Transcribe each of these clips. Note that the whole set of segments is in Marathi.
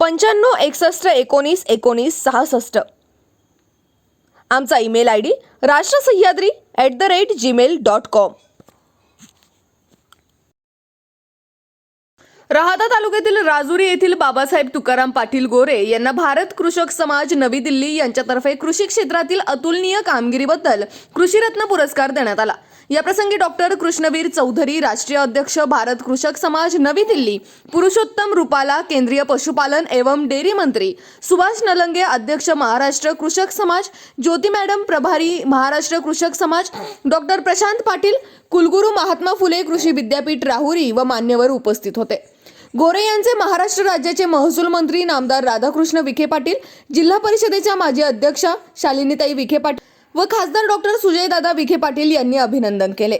पंच्याण्णव एकसष्ट एकोणीस एकोणीस सहासष्ट. आमचा email I D Rashtra Sahyadri at the rate Gmail dot com Rahata तालुक्यातील राजुरी येथील बाबासाहेब तुकाराम पाटील गोरे यांना भारत कृषक समाज नवी दिल्ली यांच्यातर्फे कृषी क्षेत्रातील अतुलनीय कामगिरीबद्दल कृषीरत्न पुरस्कार देण्यात आला. याप्रसंगी डॉक्टर कृष्णवीर चौधरी राष्ट्रीय अध्यक्ष भारत कृषक समाज नवी दिल्ली पुरुषोत्तम रुपाला केंद्रीय पशुपालन एवं डेअरी मंत्री सुभाष नलंगे अध्यक्ष महाराष्ट्र कृषक समाज ज्योती मॅडम प्रभारी महाराष्ट्र कृषक समाज डॉक्टर प्रशांत पाटील कुलगुरू महात्मा फुले कृषी विद्यापीठ राहुरी व मान्यवर उपस्थित होते. गोरे यांचे महाराष्ट्र राज्याचे महसूल मंत्री नामदार राधाकृष्ण विखे पाटील जिल्हा परिषदेच्या माजी अध्यक्षा शालिनीताई विखे पाटील व खासदार डॉक्टर सुजयदादा विखे पाटील यांनी अभिनंदन केले.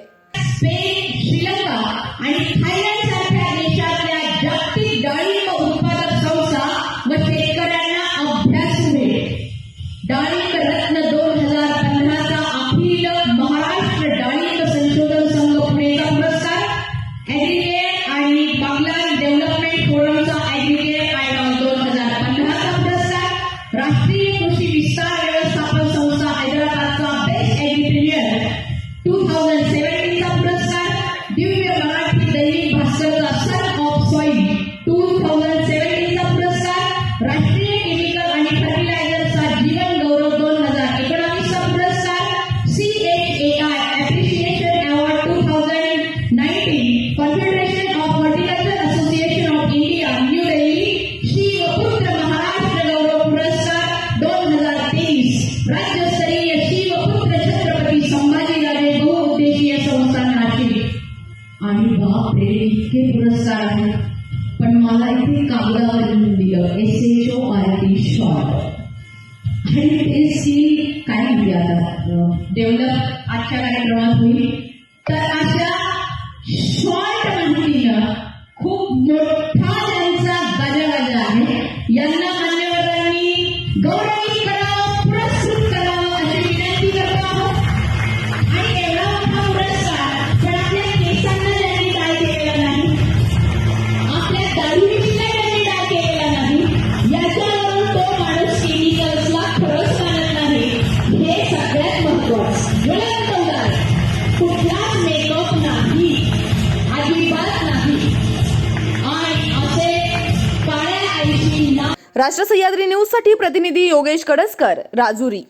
राष्ट्रीय कृषी विस्तार श्री वपुत्र छत्रपती संभाजीराजे बहुउद्देशीय संस्था नाशिक आणि बापरे इतके पुरस्कार आहेत पण मला इथे कागदावर लिहून दिलं S H O R T short आणि स्किल काय म्हणते आता डेव्हलप आजच्या कार्यक्रमात होईल तर अशा शॉर्ट माहितीनं खूप मोठा त्यांचा गजराज आहे यांना राष्ट्र सह्याद्री न्यूजसाठी प्रतिनिधी योगेश कडसकर राजुरी.